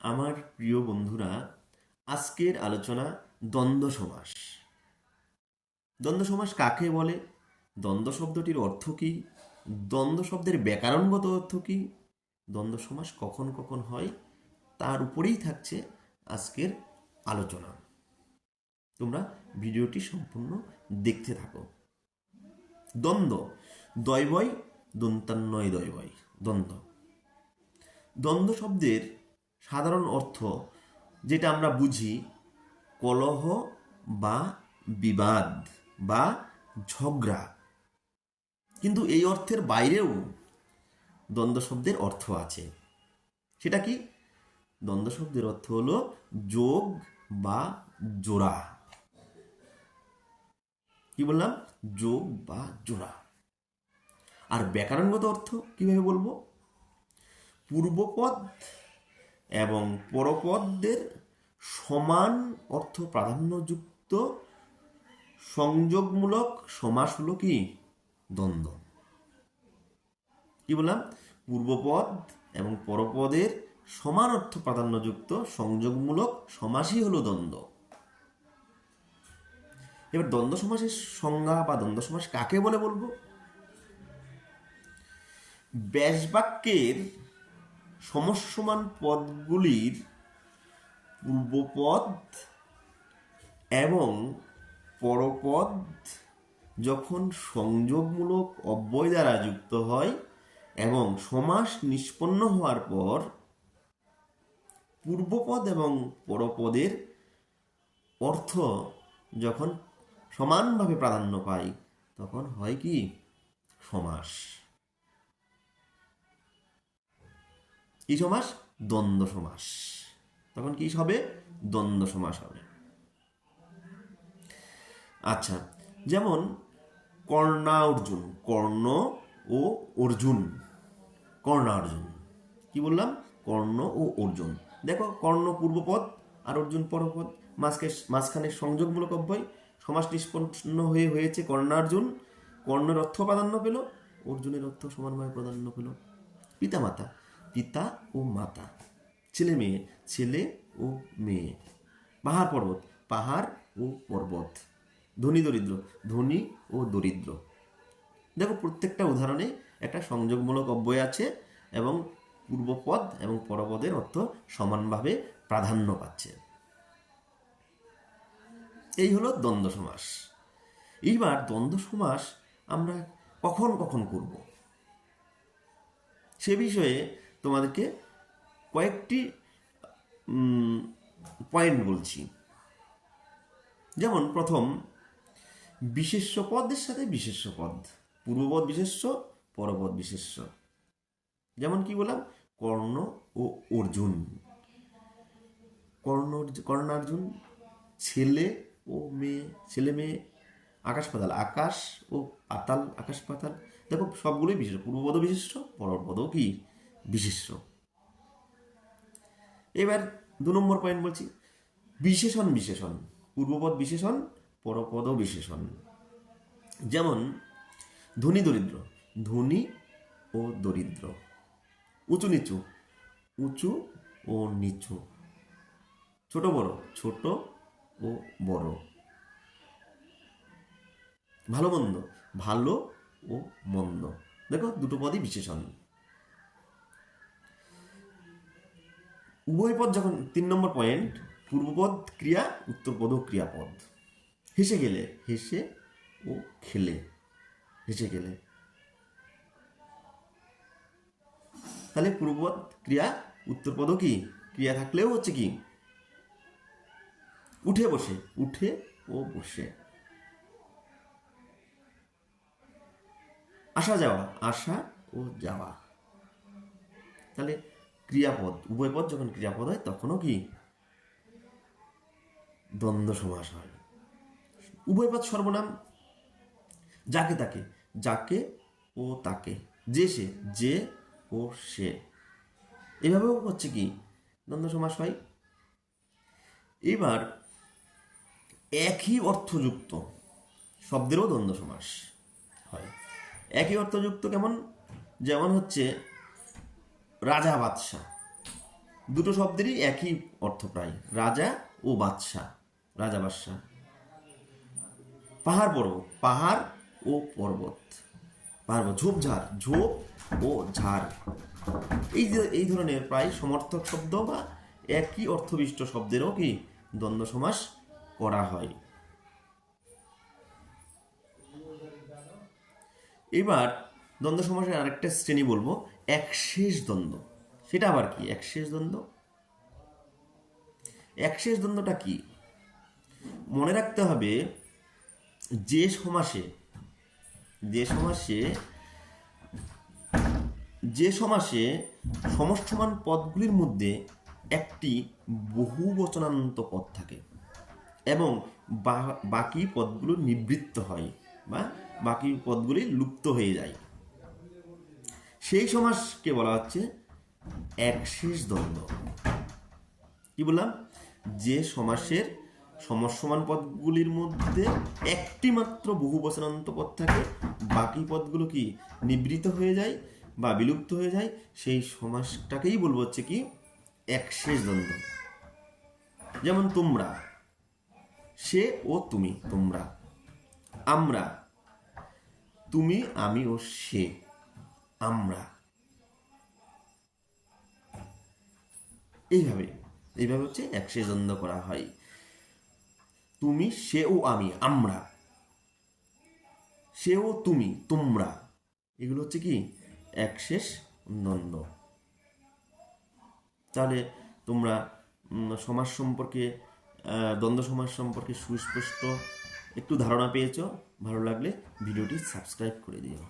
আমার প্রিয় বন্ধুরা, আজকের আলোচনা দ্বন্দ্ব সমাস। দ্বন্দ্ব সমাস কাকে বলে? দ্বন্দ্ব শব্দটির অর্থ কী? দ্বন্দ্ব শব্দের ব্যাকরণগত অর্থ কী? দ্বন্দ্ব সমাস কখন কখন হয়? তার উপরেই থাকছে আজকের আলোচনা। তোমরা ভিডিওটি সম্পূর্ণ দেখতে থাকো। দ্বন্দ্ব দয়বয় দন্তান্নয় দয়বয় দ্বন্দ্ব। দ্বন্দ্ব শব্দের সাধারণ অর্থ যেটা আমরা বুঝি কলহ বা বিবাদ বা ঝগড়া। কিন্তু এই অর্থের বাইরেও দ্বন্দ্ব শব্দের অর্থ আছে। সেটা কি? দ্বন্দ্ব শব্দের অর্থ হলো যোগ বা জোড়া। কি বললাম? যোগ বা জোড়া। আর ব্যাকরণগত অর্থ কীভাবে বলব? পূর্বপদ এবং পরপদদের সমান অর্থ প্রাধান্যযুক্ত সংযোগমূলক সমাস হলো কি? দ্বন্দ্ব। কি বললাম? পূর্বপদ এবং পরপদের সমান অর্থ প্রাধান্যযুক্ত সংযোগমূলক সমাসই হলো দ্বন্দ্ব। এবার দ্বন্দ্ব সমাসের সংজ্ঞা বা দ্বন্দ্ব সমাস কাকে বলে বলব? ব্যাসবাক্যের সমসমান পদগুলির পূর্বপদ এবং পরপদ যখন সংযোগমূলক অব্যয় দ্বারা যুক্ত হয় এবং সমাস নিষ্পন্ন হওয়ার পর পূর্বপদ এবং পরপদের অর্থ যখন সমানভাবে প্রাধান্য পায়, তখন হয় কি? সমাস। কি সমাস দ্বন্দ্ব সমাস তখন কি হবে? দ্বন্দ্ব সমাস হবে। আচ্ছা যেমন কর্ণা অর্জুন, কর্ণ ও অর্জুন। কর্ণা অর্জুন। কি বললাম? কর্ণ ও অর্জুন। দেখো, কর্ণ পূর্বপদ আর অর্জুন পরপদ, মাঝকে, মাঝখানে সংযোগমূলক অব্যয়, সমাস নিষ্পন্ন হয়ে হয়েছে কর্ণার্জুন কর্ণের অর্থ প্রাধান্য পেল, অর্জুনের অর্থ সমানভাবে প্রাধান্য পেল। পিতামাতা পিতা ও মাতা। ছেলে মেয়ে, ছেলে ও মেয়ে। পাহাড় পর্বত, পাহাড় ও পর্বত। ধনী দরিদ্র, ধনী ও দরিদ্র। দেখো, প্রত্যেকটা উদাহরণে একটা সংযোগমূলক অব্যয় আছে এবং পূর্বপদ এবং পরপদের অর্থ সমানভাবে প্রাধান্য পাচ্ছে। এই হলো দ্বন্দ্ব সমাস। এইবার দ্বন্দ্ব সমাস আমরা কখন কখন করব? সে বিষয়ে তোমাদেরকে কয়েকটি পয়েন্ট বলছি। যেমন প্রথম, বিশেষ্য পদের সাথে বিশেষ্য পদ। পূর্বপদ বিশেষ্য, পরপদ বিশেষ্য। যেমন কি বললাম? কর্ণ ও অর্জুন। কর্ণ, কর্ণার্জুন, ছেলে ও মেয়ে, ছেলে মেয়ে, আকাশ পাতাল, আকাশ ও পাতাল, আকাশ পাতাল। দেখো, সবগুলোই বিশেষ পূর্বপদ বিশিষ্ট পরপদ কি? বিশিষ্ট। এবার দু নম্বর পয়েন্ট বলছি, বিশেষণ বিশেষণ, পূর্বপদ বিশেষণ, পরপদ বিশেষণ। যেমন, ধনী দরিদ্র, ধনী ও দরিদ্র, উঁচু নিচু, উঁচু ও নিচু, ছোট বড়, ছোট ও বড়। ভালো মন্দ, ভালো ও মন্দ। দেখো, দুটো পদই বিশেষণ। উভয় পদ যখন তিন নম্বর পয়েন্ট পূর্বপদ ক্রিয়া উত্তরপদ ক্রিয়াপদ। হেসে গেলে, হেসে ও খেলে। হেসে গেলে। তাহলে পূর্বপদ ক্রিয়া উত্তরপদ কি? ক্রিয়া থাকলেও হচ্ছে কি? উঠে বসে, উঠে ও বসে। আসা যাওয়া, আসা ও যাওয়া। তাহলে ক্রিয়াপদ উভয় পদ যখন ক্রিয়াপদ হয়, তখনও কি দ্বন্দ্ব সমাস হয়। উভয় পদ সর্বনাম যাকে তাকে, যাকে ও তাকে, যে সে, যে ও সে। এভাবেও হচ্ছে কি দ্বন্দ্ব সমাস হয়। এবার একই অর্থযুক্ত শব্দেরও দ্বন্দ্ব সমাস হয়। একই অর্থযুক্ত কেমন? যেমন হচ্ছে রাজা বাদশাহ। দুটো শব্দেরই একই অর্থ প্রায়, রাজা ও বাদশাহ, রাজা বাদশাহ। পাহাড় পর্বত, পাহাড় ও পর্বত, পাহাড়। ঝোপঝাড় ঝোপ ও ঝাড়। এই যে, এই ধরনের প্রায় সমর্থক শব্দ বা একই অর্থবিষ্ট শব্দেরও কি দ্বন্দ্ব সমাস করা হয়? এবার দ্বন্দ্ব সমাসের আরেকটা শ্রেণি বলব, একশেষ দ্বন্দ্ব। সেটা আবার কি? একশেষ দ্বন্দ্ব? একশেষ দ্বন্দ্বটা কি? মনে রাখতে হবে, যে সমাসে যে সমাসে যে সমাসে সমষ্ঠমান পদগুলির মধ্যে একটি বহু বচনান্ত পদ থাকে এবং বাকি পদগুলো নিবৃত্ত হয় বা বাকি পদগুলি লুপ্ত হয়ে যায়। সেই সমাসকে বলা হচ্ছে একশেষ দ্বন্দ্ব। কি বললাম? যে সমাসের সমসমান পদগুলির মধ্যে একটি মাত্র বহু বচনান্ত পদ থাকে, বাকি পদগুলো কি নিবৃত হয়ে যায় বা বিলুপ্ত হয়ে যায়? সেই সমাসটাকেই বলব হচ্ছে কি একশেষ দ্বন্দ্ব। যেমন তোমরা, সে ও তুমি, তোমরা, আমরা, তুমি, আমি ও সে। আমরা। এইভাবে এইভাবে হচ্ছে একশেষ দ্বন্দ্ব করা হয়। তুমি, সে ও আমি, আমরা। সে ও তুমি, তোমরা। এগুলো হচ্ছে কি? একশেষ দ্বন্দ্ব তাহলে তোমরা সমাজ সম্পর্কে দ্বন্দ্ব সমাজ সম্পর্কে সুস্পষ্ট একটু ধারণা পেয়েছ। ভালো লাগলে ভিডিওটি সাবস্ক্রাইব করে দিও।